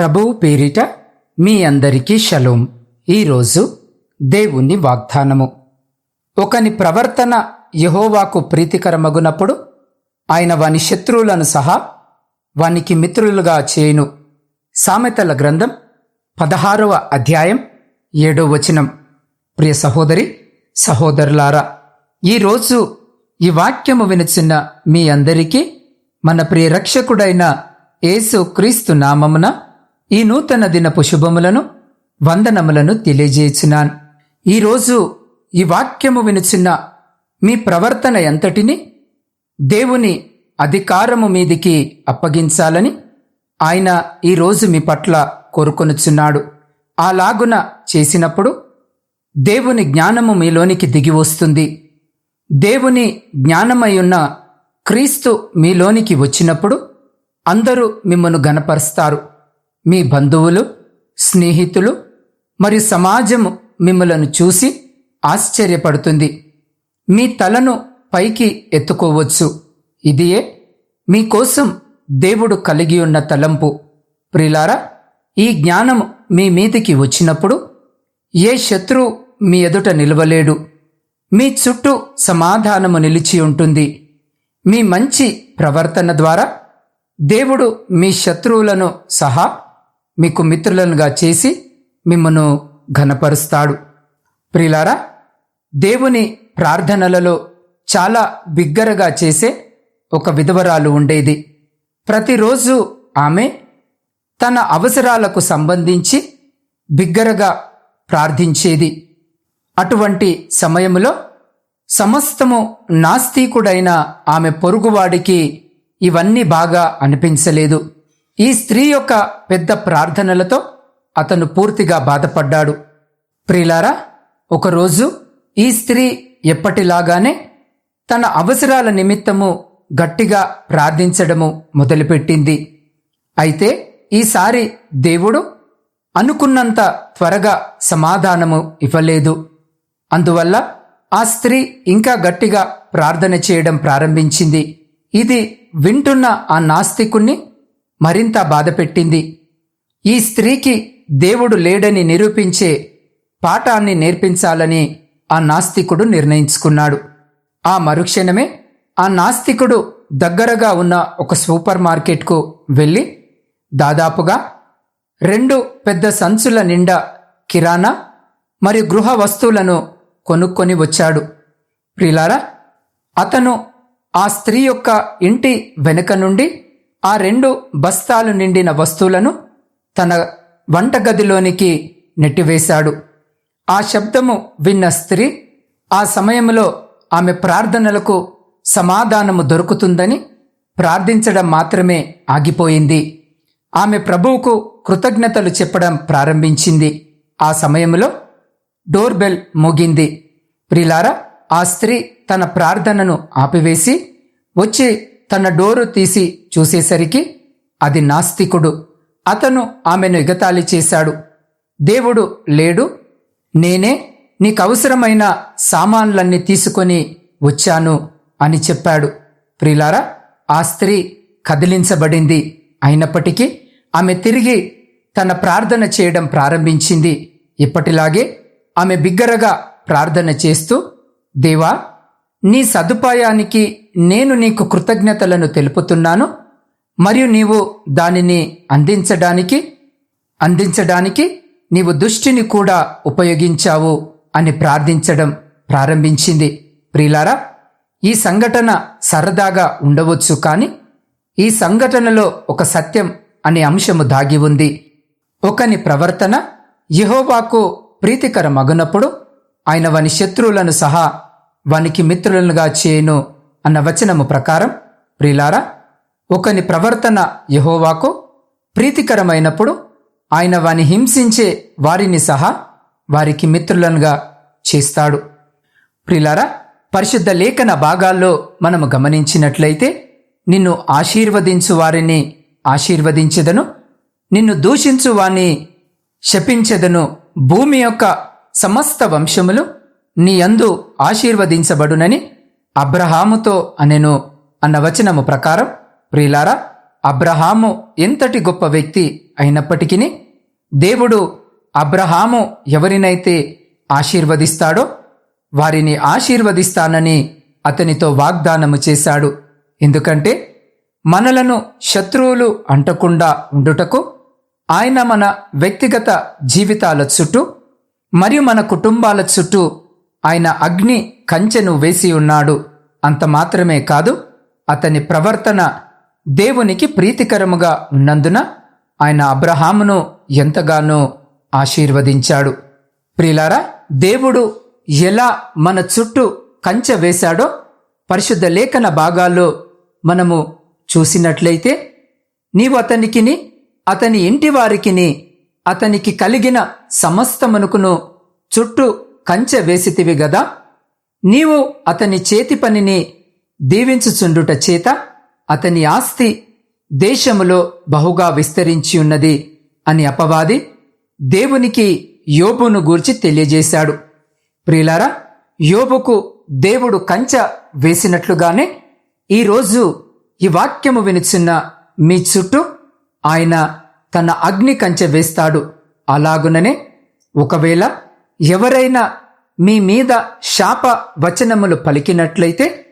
ప్రభువు పేరిట మీ అందరికీ షలోం. ఈరోజు దేవుని వాగ్దానము. ఒకని ప్రవర్తన యహోవాకు ప్రీతికరమగునప్పుడు ఆయన వాని శత్రువులను సహా వానికి మిత్రులుగా చేయును. సామెతల గ్రంథం పదహారవ అధ్యాయం ఏడో వచనం. ప్రియ సహోదరి సహోదరులారా ఈరోజు ఈ వాక్యము వినిచిన మీ అందరికీ మన ప్రియ రక్షకుడైన యేసు క్రీస్తు నామమున ఈ నూతన దినపు శుభములను వందనములను తెలియజేసినాను. ఈరోజు ఈ వాక్యము వినుచున్న మీ ప్రవర్తన ఎంతటిని దేవుని అధికారము మీదికి అప్పగించాలని ఆయన ఈరోజు మీ పట్ల కోరుకొనుచున్నాడు. అలాగున చేసినప్పుడు దేవుని జ్ఞానము మీలోనికి దిగి వస్తుంది. దేవుని జ్ఞానమయ్యున్న క్రీస్తు మీలోనికి వచ్చినప్పుడు అందరూ మిమ్మను గనపరుస్తారు మీ బంధువులు స్నేహితులు మరియు సమాజము మిమ్మలను చూసి ఆశ్చర్యపడుతుంది. మీ తలను పైకి ఎత్తుకోవచ్చు. ఇదియే మీకోసం దేవుడు కలిగి ఉన్న తలంపు. ప్రిలారా ఈ జ్ఞానం మీ మీదికి వచ్చినప్పుడు ఏ శత్రువు మీ ఎదుట నిలవలేడు. మీ చుట్టూ సమాధానము నిలిచి ఉంటుంది. మీ మంచి ప్రవర్తన ద్వారా దేవుడు మీ శత్రువులను సహా మీకు మిత్రులనుగా చేసి మిమ్మను ఘనపరుస్తాడు. ప్రిలారా దేవుని ప్రార్థనలలో చాలా బిగ్గరగా చేసే ఒక విధవరాలు ఉండేది. ప్రతిరోజు ఆమె తన అవసరాలకు సంబంధించి బిగ్గరగా ప్రార్థించేది. అటువంటి సమయంలో సమస్తము నాస్తికుడైన ఆమె పొరుగువాడికి ఇవన్నీ బాగా అనిపించలేదు. ఈ స్త్రీ యొక్క పెద్ద ప్రార్థనలతో అతను పూర్తిగా బాధపడ్డాడు. ప్రిలారా ఒకరోజు ఈ స్త్రీ ఎప్పటిలాగానే తన అవసరాల నిమిత్తము గట్టిగా ప్రార్థించడము మొదలుపెట్టింది. అయితే ఈసారి దేవుడు అనుకున్నంత త్వరగా సమాధానము ఇవ్వలేదు. అందువల్ల ఆ స్త్రీ ఇంకా గట్టిగా ప్రార్థన చేయడం ప్రారంభించింది. ఇది వింటున్న ఆ నాస్తికుణ్ణి మరింత బాధపెట్టింది ఈ స్త్రీకి దేవుడు లేడని నిరూపించే పాఠాన్ని నేర్పించాలని ఆ నాస్తికుడు నిర్ణయించుకున్నాడు. ఆ మరుక్షణమే ఆ నాస్తికుడు దగ్గరగా ఉన్న ఒక సూపర్ మార్కెట్కు వెళ్ళి దాదాపుగా రెండు పెద్ద సంచుల నిండా కిరాణా మరియు గృహ వస్తువులను కొనుక్కొని వచ్చాడు. ప్రిలారా అతను ఆ స్త్రీ యొక్క ఇంటి వెనుక నుండి ఆ రెండు బస్తాలు నిండిన వస్తువులను తన వంటగదిలోనికి నెట్టివేశాడు. ఆ శబ్దము విన్న స్త్రీ ఆ సమయంలో ఆమె ప్రార్థనలకు సమాధానము దొరుకుతుందని ప్రార్థించడం మాత్రమే ఆగిపోయింది. ఆమె ప్రభువుకు కృతజ్ఞతలు చెప్పడం ప్రారంభించింది. ఆ సమయంలో డోర్ బెల్ మోగింది. ప్రిలారా ఆ స్త్రీ తన ప్రార్థనను ఆపివేసి వచ్చి తన డోరు తీసి చూసేసరికి అది నాస్తికుడు. అతను ఆమెను ఎగతాళి చేశాడు. దేవుడు లేడు. నేనే నీకవసరమైన సామాన్లన్నీ తీసుకొని వచ్చాను అని చెప్పాడు. ప్రిలారా ఆ స్త్రీ కదిలించబడింది. అయినప్పటికీ ఆమె తిరిగి తన ప్రార్థన చేయడం ప్రారంభించింది. ఇప్పటిలాగే ఆమె బిగ్గరగా ప్రార్థన చేస్తూ దేవా నీ సదుపాయానికి నేను నీకు కృతజ్ఞతలను తెలుపుతున్నాను మరియు నీవు దానిని అందించడానికి అందించడానికి నీవు దృష్టిని కూడా ఉపయోగించావు అని ప్రార్థించడం ప్రారంభించింది. ప్రిలారా ఈ సంఘటన సరదాగా ఉండవచ్చు కానీ ఈ సంఘటనలో ఒక సత్యం అనే అంశము దాగి ఉంది. ఒకని ప్రవర్తన యహోవాకు ప్రీతికర మగునప్పుడు ఆయన వాని శత్రువులను సహా వానికి మిత్రులనుగా చేయను అన్న వచనము ప్రకారం ప్రిలారా ఒకని ప్రవర్తన యహోవాకు ప్రీతికరమైనప్పుడు ఆయన వాని హింసించే వారిని సహా వారికి మిత్రులనుగా చేస్తాడు. ప్రిలారా పరిశుద్ధ లేఖన భాగాల్లో మనము గమనించినట్లయితే నిన్ను ఆశీర్వదించు వారిని ఆశీర్వదించెదను నిన్ను దూషించు వాని శపించెదను భూమి యొక్క సమస్త వంశములు నీ యందు ఆశీర్వదించబడునని అబ్రహాముతో అనెను అన్న వచనము ప్రకారం ప్రియులారా అబ్రహాము ఎంతటి గొప్ప వ్యక్తి అయినప్పటికీ దేవుడు అబ్రహాము ఎవరినైతే ఆశీర్వదిస్తాడో వారిని ఆశీర్వదిస్తానని అతనితో వాగ్దానము చేశాడు. ఎందుకంటే మనలను శత్రువులు అంటకుండా ఉండుటకు ఆయన మన వ్యక్తిగత జీవితాల చుట్టూ మరియు మన కుటుంబాల చుట్టూ ఆయన అగ్ని కంచెను వేసి ఉన్నాడు. అంత మాత్రమే కాదు అతని ప్రవర్తన దేవునికి ప్రీతికరముగా ఉన్నందున ఆయన అబ్రహామును ఎంతగానో ఆశీర్వదించాడు. ప్రిలారా దేవుడు ఎలా మన చుట్టూ కంచె వేశాడో పరిశుద్ధ లేఖన భాగాల్లో మనము చూసినట్లయితే నీవు అతనికిని అతని ఇంటి వారికిని అతనికి కలిగిన సమస్తమునుకును చుట్టూ కంచె వేసితివి గదా నీవు అతని చేతి పనిని దీవించుచుండుట చేత అతని ఆస్తి దేశములో బహుగా విస్తరించి ఉన్నది అని అపవాది దేవునికి యోబును గూర్చి తెలియజేశాడు. ప్రియులారా యోబుకు దేవుడు కంచ వేసినట్లుగానే ఈరోజు ఈ వాక్యము వినిచున్న మీ చుట్టూ ఆయన తన అగ్ని కంచె వేస్తాడు. అలాగుననే ఒకవేళ ఎవరైనా మీ మీద శాప వచనములు పలికినట్లయితే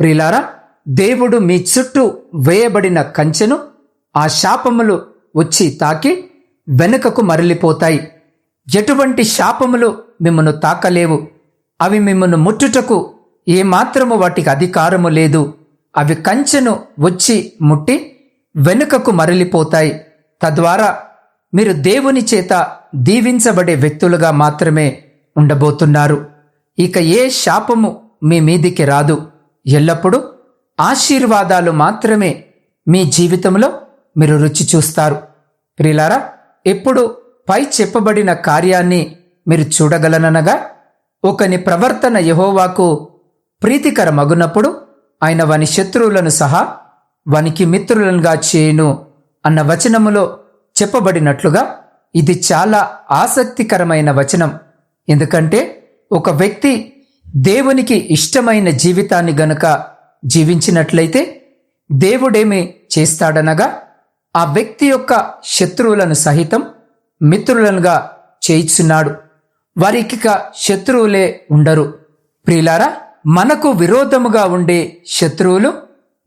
ప్రిలారా దేవుడు మీ చుట్టూ వేయబడిన కంచెను ఆ శాపములు వచ్చి తాకి వెనుకకు మరలిపోతాయి. ఎటువంటి శాపములు మిమ్మను తాకలేవు. అవి మిమ్మను ముట్టుటకు ఏమాత్రము వాటికి అధికారము లేదు. అవి కంచెను వచ్చి ముట్టి వెనుకకు మరలిపోతాయి. తద్వారా మీరు దేవుని చేత దీవించబడే వ్యక్తులుగా మాత్రమే ఉండబోతున్నారు. ఇక ఏ శాపము మీ మీదికి రాదు. ఎల్లప్పుడూ ఆశీర్వాదాలు మాత్రమే మీ జీవితంలో మీరు రుచి చూస్తారు. ప్రిలారా ఎప్పుడు పై చెప్పబడిన కార్యాన్ని మీరు చూడగలననగా ఒకని ప్రవర్తన యహోవాకు ప్రీతికరమగునప్పుడు ఆయన వాని శత్రువులను సహా వానికి మిత్రులనుగా చేయును అన్న వచనములో చెప్పబడినట్లుగా ఇది చాలా ఆసక్తికరమైన వచనం. ఎందుకంటే ఒక వ్యక్తి దేవునికి ఇష్టమైన జీవితాన్ని గనుక జీవించినట్లయితే దేవుడేమి చేస్తాడనగా ఆ వ్యక్తి యొక్క శత్రువులను సహితం మిత్రులనుగా చేయిచున్నాడు వారికిక శత్రువులే ఉండరు. ప్రియులారా మనకు విరోధముగా ఉండే శత్రువులు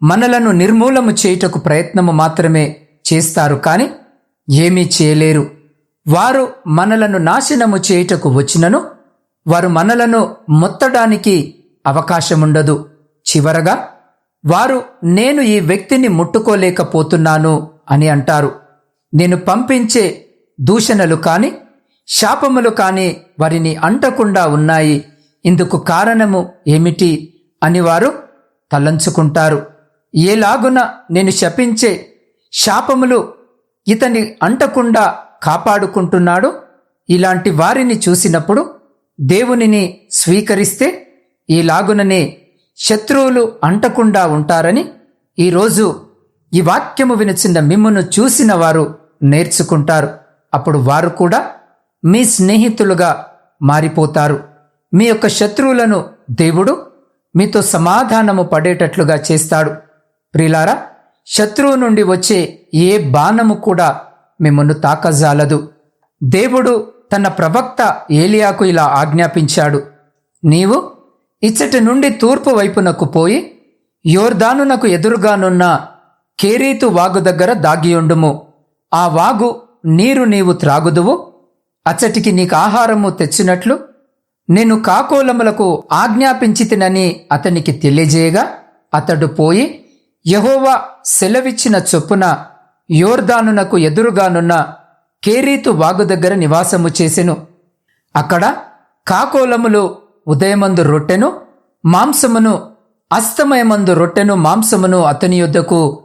మనలను నిర్మూలము చేయుటకు ప్రయత్నము మాత్రమే చేస్తారు కాని ఏమీ చేయలేరు. వారు మనలను నాశనము చేయుటకు వచ్చినను వారు మనలను మొత్తడానికి అవకాశముండదు. చివరగా వారు నేను ఈ వ్యక్తిని ముట్టుకోలేకపోతున్నాను అని అంటారు. నేను పంపించే దూషణలు కాని శాపములు కాని వారిని అంటకుండా ఉన్నాయి. ఇందుకు కారణము ఏమిటి అని వారు తలంచుకుంటారు. ఏలాగున నేను శపించే శాపములు ఇతని అంటకుండా కాపాడుకుంటున్నాడు. ఇలాంటి వారిని చూసినప్పుడు దేవునిని స్వీకరిస్తే ఈలాగుననే శత్రువులు అంటకుండా ఉంటారని ఈరోజు ఈ వాక్యము వినిచిన మిమ్మును చూసిన వారు నేర్చుకుంటారు. అప్పుడు వారు కూడా మీ స్నేహితులుగా మారిపోతారు. మీ యొక్క శత్రువులను దేవుడు మీతో సమాధానము పడేటట్లుగా చేస్తాడు. ప్రిలారా శత్రువు నుండి వచ్చే ఏ బాణము కూడా మిమ్మల్ని తాకజాలదు. దేవుడు తన ప్రవక్త ఏలియాకు ఇలా ఆజ్ఞాపించాడు. నీవు ఇచ్చటి నుండి తూర్పు వైపునకు పోయి యోర్దానునకు ఎదురుగానున్న కేరీతు వాగు దగ్గర దాగియుండుము ఆ వాగు నీరు నీవు త్రాగుదువు. అచ్చటికి నీకు ఆహారము తెచ్చినట్లు నేను కాకోలములకు ఆజ్ఞాపించితినని అతనికి తెలియజేయగా అతడు పోయి యహోవా సెలవిచ్చిన చొప్పున యోర్దానునకు ఎదురుగానున్న కేరీతు వాగు దగ్గర నివాసము చేసెను. అక్కడ కాకోలములు ఉదయమందు రొట్టెను మాంసమును అస్తమయమందు రొట్టెను మాంసమును అతని యొద్దకు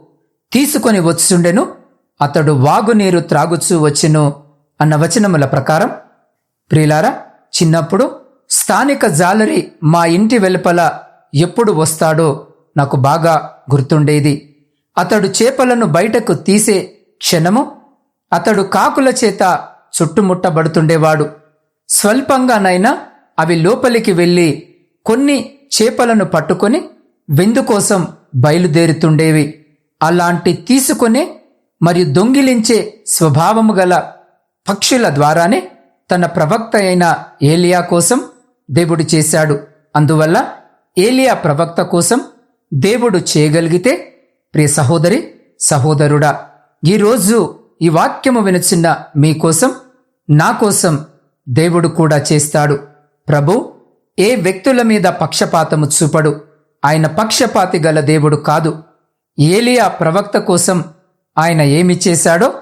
తీసుకొని వచ్చుండెను. అతడు వాగునీరు త్రాగుచూ వచ్చెను అన్న వచనముల ప్రకారం ప్రియులారా చిన్నప్పుడు స్థానిక జాలరి మా ఇంటి వెలుపల ఎప్పుడు వస్తాడో నాకు బాగా గుర్తుండేది. అతడు చేపలను బయటకు తీసే క్షణము అతడు కాకుల చేత చుట్టుముట్టబడుతుండేవాడు. స్వల్పంగానైనా అవి లోపలికి వెళ్ళి కొన్ని చేపలను పట్టుకొని విందు కోసం బయలుదేరుతుండేవి. అలాంటి తీసుకునే మరియు దొంగిలించే స్వభావము గల పక్షుల ద్వారానే తన ప్రవక్త అయిన ఏలియా కోసం దేవుడు చేశాడు. అందువల్ల ఏలియా ప్రవక్త కోసం దేవుడు చేయగలిగితే ప్రియ సహోదరి సహోదరుడా ఈరోజు ఈ వాక్యము వినచిన్న మీకోసం నా కోసం దేవుడు కూడా చేస్తాడు. ప్రభు ఏ వ్యక్తుల మీద పక్షపాతము చూపడు. ఆయన పక్షపాతి గల దేవుడు కాదు. ఏలియా ప్రవక్త కోసం ఆయన ఏమి చేశాడో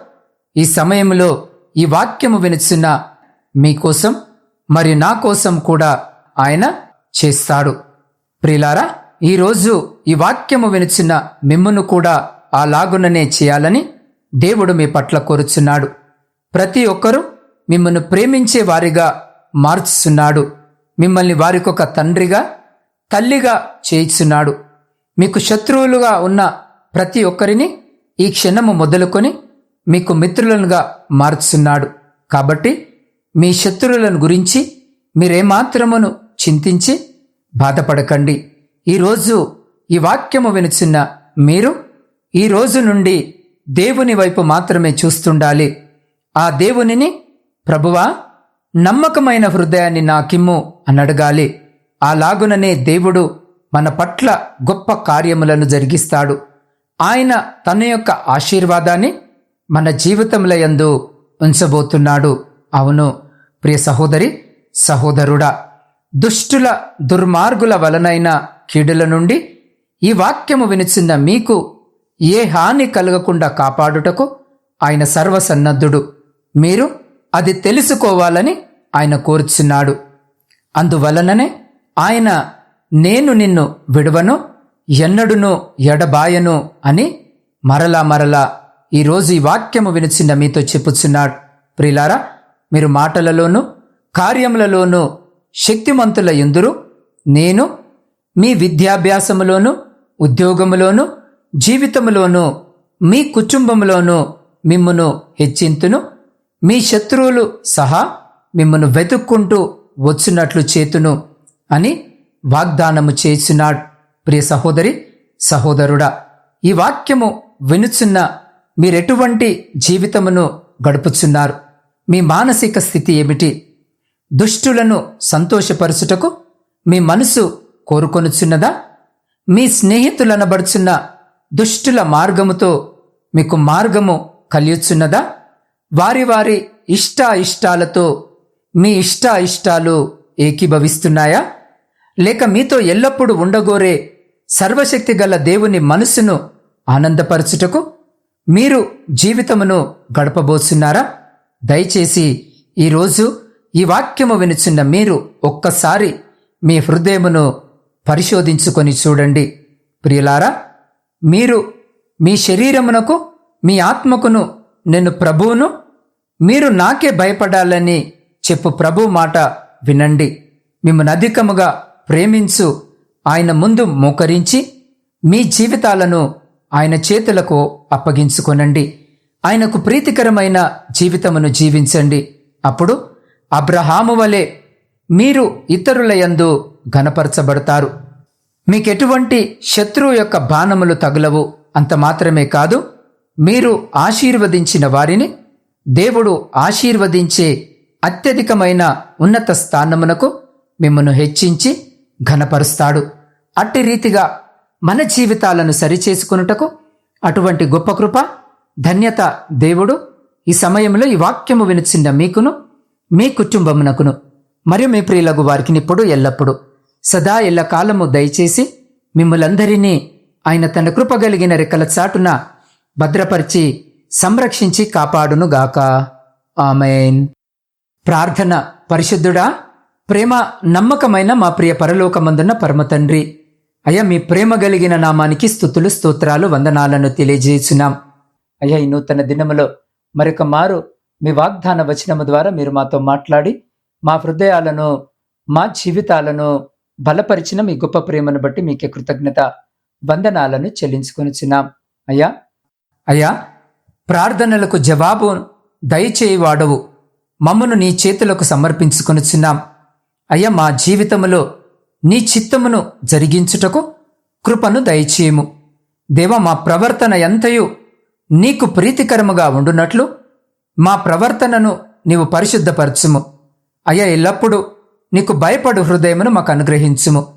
ఈ సమయంలో ఈ వాక్యము వినుచున్న మీకోసం మరి నా కోసం కూడా ఆయన చేస్తాడు. ప్రిలారా ఈరోజు ఈ వాక్యము వినిచిన మిమ్మును కూడా అలాగుననే చేయాలని దేవుడు మీ పట్ల కోరుచున్నాడు. ప్రతి ఒక్కరూ మిమ్మల్ని ప్రేమించే వారిగా మార్చుచున్నాడు. మిమ్మల్ని వారికొక తండ్రిగా తల్లిగా చేయిచున్నాడు. మీకు శత్రువులుగా ఉన్న ప్రతి ఒక్కరిని ఈ క్షణము మొదలుకొని మీకు మిత్రులనుగా మార్చున్నాడు కాబట్టి మీ శత్రువులను గురించి మీరేమాత్రమును చింతించి బాధపడకండి. ఈరోజు ఈ వాక్యము వినిచిన్న మీరు ఈ రోజు నుండి దేవుని వైపు మాత్రమే చూస్తుండాలి. ఆ దేవునిని ప్రభువా నమ్మకమైన హృదయాన్ని నాకిమ్ము అనడగాలి. అలాగుననే దేవుడు మన పట్ల గొప్ప కార్యములను జరిగిస్తాడు. ఆయన తన యొక్క ఆశీర్వాదాన్ని మన జీవితంలో యందు ఉంచబోతున్నాడు. అవును ప్రియ సహోదరి సహోదరుడా దుష్టుల దుర్మార్గుల వలనైన కీడుల నుండి ఈ వాక్యము వినిచిన మీకు ఏ హాని కలగకుండా కాపాడుటకు ఆయన సర్వసన్నద్ధుడు. మీరు అది తెలుసుకోవాలని ఆయన కోరుచున్నాడు. అందువలననే ఆయన నేను నిన్ను విడువను ఎన్నడును ఎడబాయను అని మరలా మరలా ఈరోజు ఈ వాక్యము వినిచిన మీతో చెప్పుచున్నాడు. ప్రిలారా మీరు మాటలలోనూ కార్యములలోనూ శక్తిమంతుల ఎందురు నేను మీ విద్యాభ్యాసములోనూ ఉద్యోగములోను జీవితములోను మీ కుటుంబములోను మిమ్మను హెచ్చింతును మీ శత్రువులు సహా మిమ్మను వెతుక్కుంటూ వచ్చినట్లు చేతును అని వాగ్దానము చేసినాడు. ప్రియ సహోదరి సహోదరుడా ఈ వాక్యము వినుచున్న మీరెటువంటి జీవితమును గడుపుచున్నారు? మీ మానసిక స్థితి ఏమిటి? దుష్టులను సంతోషపరచుటకు మీ మనసు కోరుకొనుచున్నదా? మీ స్నేహితులనబడుచున్న దుష్టుల మార్గముతో మీకు మార్గము కలియుచున్నదా? వారి వారి ఇష్ట ఇష్టాలతో మీ ఇష్ట ఇష్టాలు ఏకీభవిస్తున్నాయా? లేక మీతో ఎల్లప్పుడూ ఉండగోరే సర్వశక్తి గల దేవుని మనసును ఆనందపరచుటకు మీరు జీవితమును గడపబోతున్నారా దయచేసి ఈరోజు ఈ వాక్యము వినుచున్న మీరు ఒక్కసారి మీ హృదయమును పరిశోధించుకొని చూడండి. ప్రియులారా మీరు మీ శరీరమునకు మీ ఆత్మకును నేను ప్రభువును మీరు నాకే భయపడాలని చెప్పు ప్రభు మాట వినండి. మిమ్మల్ని అధికముగా ప్రేమించు ఆయన ముందు మోకరించి మీ జీవితాలను ఆయన చేతులకు అప్పగించుకొనండి. ఆయనకు ప్రీతికరమైన జీవితమును జీవించండి. అప్పుడు అబ్రహాము వలె మీరు ఇతరుల యందు ఘనపరచబడతారు. మీకెటువంటి శత్రువు యొక్క బాణములు తగులవు అంత మాత్రమే కాదు మీరు ఆశీర్వదించిన వారిని దేవుడు ఆశీర్వదించే అత్యధికమైన ఉన్నత స్థానమునకు మిమ్మను హెచ్చించి ఘనపరుస్తాడు. అట్టి రీతిగా మన జీవితాలను సరిచేసుకున్నటకు అటువంటి గొప్ప కృప ధన్యత దేవుడు ఈ సమయంలో ఈ వాక్యము వినిచిన్న మీకును మీ కుటుంబమునకును. మరియు మీ ప్రియులకు వారికి ఇప్పుడు ఎల్లప్పుడు. సదా ఎల్లకాలము దయచేసి మిమ్మలందరినీ ఆయన తన కృప కలిగిన రెక్కల చాటున భద్రపరిచి సంరక్షించి కాపాడునుగాక. ఆమెన్. ప్రార్థన పరిశుద్ధుడా ప్రేమ నమ్మకమైన మా ప్రియ పరలోకమందున్న పరమతండ్రి అయ్యా మీ ప్రేమ కలిగిన నామానికి స్థుతులు స్తోత్రాలు వందనాలను తెలియజేస్తున్నాం అయ్యా ఈ నూతన దినములో మరొక మారు మీ వాగ్దాన వచనము ద్వారా మీరు మాతో మాట్లాడి మా హృదయాలను మా జీవితాలను బలపరిచిన మీ గొప్ప ప్రేమను బట్టి మీకే కృతజ్ఞత వందనాలను చెల్లించుకొనిచున్నాం. అయ్యా అయ్యా ప్రార్థనలకు జవాబు దయచేయవాడవు. మమ్మను నీ చేతులకు సమర్పించుకొనిచున్నాం. అయ్యా మా జీవితములో నీ చిత్తమును జరిగించుటకు కృపను దయచేయము. దేవ మా ప్రవర్తన ఎంతయు నీకు ప్రీతికరముగా ఉండునట్లు మా ప్రవర్తనను నీవు పరిశుద్ధపరచుము. అయ్యా ఎల్లప్పుడూ నీకు భయపడు హృదయమును మాకు అనుగ్రహించుము.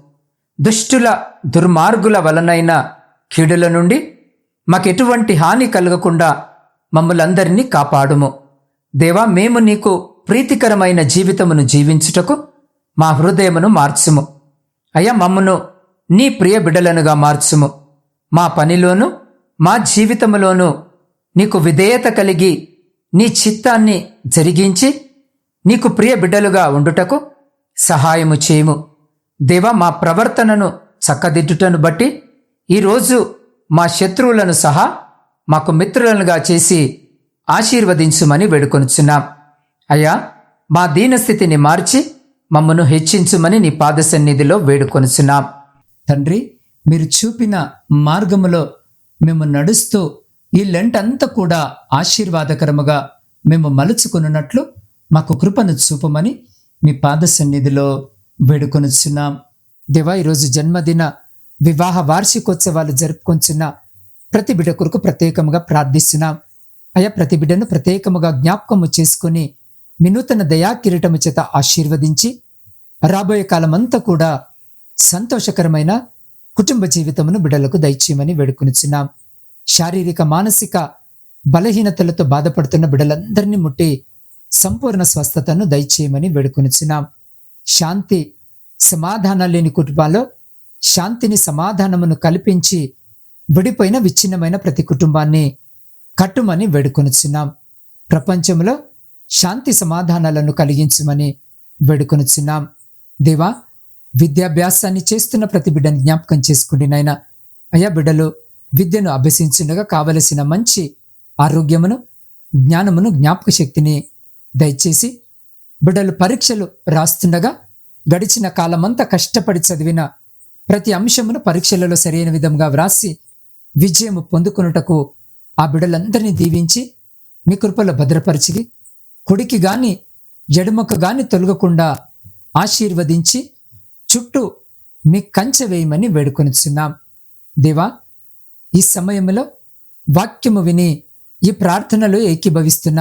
దుష్టుల దుర్మార్గుల వలనైన కీడుల నుండి మాకెటువంటి హాని కలగకుండా మమ్మలందరినీ కాపాడుము. దేవా మేము నీకు ప్రీతికరమైన జీవితమును జీవించుటకు మా హృదయమును మార్చుము. అయ్యా మమ్మను నీ ప్రియ బిడలనుగా మార్చుము. మా పనిలోను మా జీవితములోను నీకు విధేయత కలిగి నీ చిత్తాన్ని జరిగించి నీకు ప్రియ బిడ్డలుగా ఉండుటకు సహాయము చేయము. దేవా మా ప్రవర్తనను చక్కదిద్దుటను బట్టి ఈరోజు మా శత్రువులను సహా మాకు మిత్రులనుగా చేసి ఆశీర్వదించుమని వేడుకొనుచున్నాం. అయ్యా మా దీనస్థితిని మార్చి మమ్మను హెచ్చించుమని నీ పాద సన్నిధిలో వేడుకొనుచున్నాం. తండ్రి మీరు చూపిన మార్గములో మేము నడుస్తూ ఈ లెంటంతా కూడా ఆశీర్వాదకరముగా మేము మలుచుకున్నట్లు మాకు కృపను చూపమని మీ పాద సన్నిధిలో వేడుకొనుచున్నాం. దేవా ఈరోజు జన్మదిన వివాహ వార్షికోత్సవాలు జరుపుకొంచున్న ప్రతి బిడ్డ కొరకు ప్రత్యేకముగా ప్రార్థిస్తున్నాం. అయా ప్రతి బిడ్డను ప్రత్యేకముగా జ్ఞాపకము చేసుకుని వినూతన దయా కిరీటము చేత ఆశీర్వదించి రాబోయే కాలమంతా కూడా సంతోషకరమైన కుటుంబ జీవితమును బిడ్డలకు దయచేయమని వేడుకొనిచున్నాం. శారీరక మానసిక బలహీనతలతో బాధపడుతున్న బిడ్డలందరినీ ముట్టి సంపూర్ణ స్వస్థతను దయచేయమని వేడుకొనిచున్నాం. శాంతి సమాధానం లేని కుటుంబాల్లో శాంతిని సమాధానమును కల్పించి విడిపోయిన విచ్ఛిన్నమైన ప్రతి కుటుంబాన్ని కట్టుమని వేడుకొనుచున్నాం. ప్రపంచంలో శాంతి సమాధానాలను కలిగించమని వేడుకొనుచున్నాం. దేవా విద్యాభ్యాసాన్ని చేస్తున్న ప్రతి బిడ్డని జ్ఞాపకం చేసుకుండి నాయన. అయ్యా బిడ్డలు విద్యను అభ్యసించుండగా కావలసిన మంచి ఆరోగ్యమును జ్ఞానమును జ్ఞాపక శక్తిని దయచేసి బిడ్డలు పరీక్షలు రాస్తుండగా గడిచిన కాలమంతా కష్టపడి చదివిన ప్రతి అంశమును పరీక్షలలో సరైన విధంగా వ్రాసి విజయము పొందుకొనుటకు ఆ బిడ్డలందరినీ దీవించి మీ కృపలో భద్రపరిచి కుడికి గాని ఎడమకు గాని తొలగకుండా ఆశీర్వదించి చుట్టూ మీ కంచె వేయమని వేడుకొనిచున్నాం. దేవా ఈ సమయంలో వాక్యము విని ఈ ప్రార్థనలో ఏకీభవిస్తున్న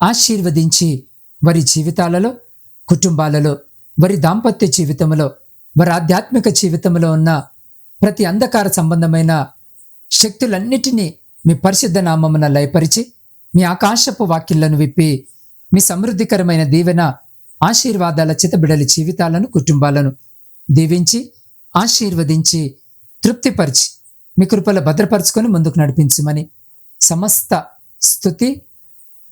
ఆశీర్వదించి వారి జీవితాలలో కుటుంబాలలో వారి దాంపత్య జీవితంలో వారి ఆధ్యాత్మిక జీవితంలో ఉన్న ప్రతి అంధకార సంబంధమైన శక్తులన్నిటినీ మీ పరిశుద్ధ నామమున లయపరిచి మీ ఆకాశపు వాక్యలను విప్పి మీ సమృద్ధికరమైన దీవెన ఆశీర్వాదాల చితబిడలి జీవితాలను కుటుంబాలను దీవించి ఆశీర్వదించి తృప్తిపరిచి మీ కృపలో భద్రపరుచుకొని ముందుకు నడిపించమని సమస్త స్థుతి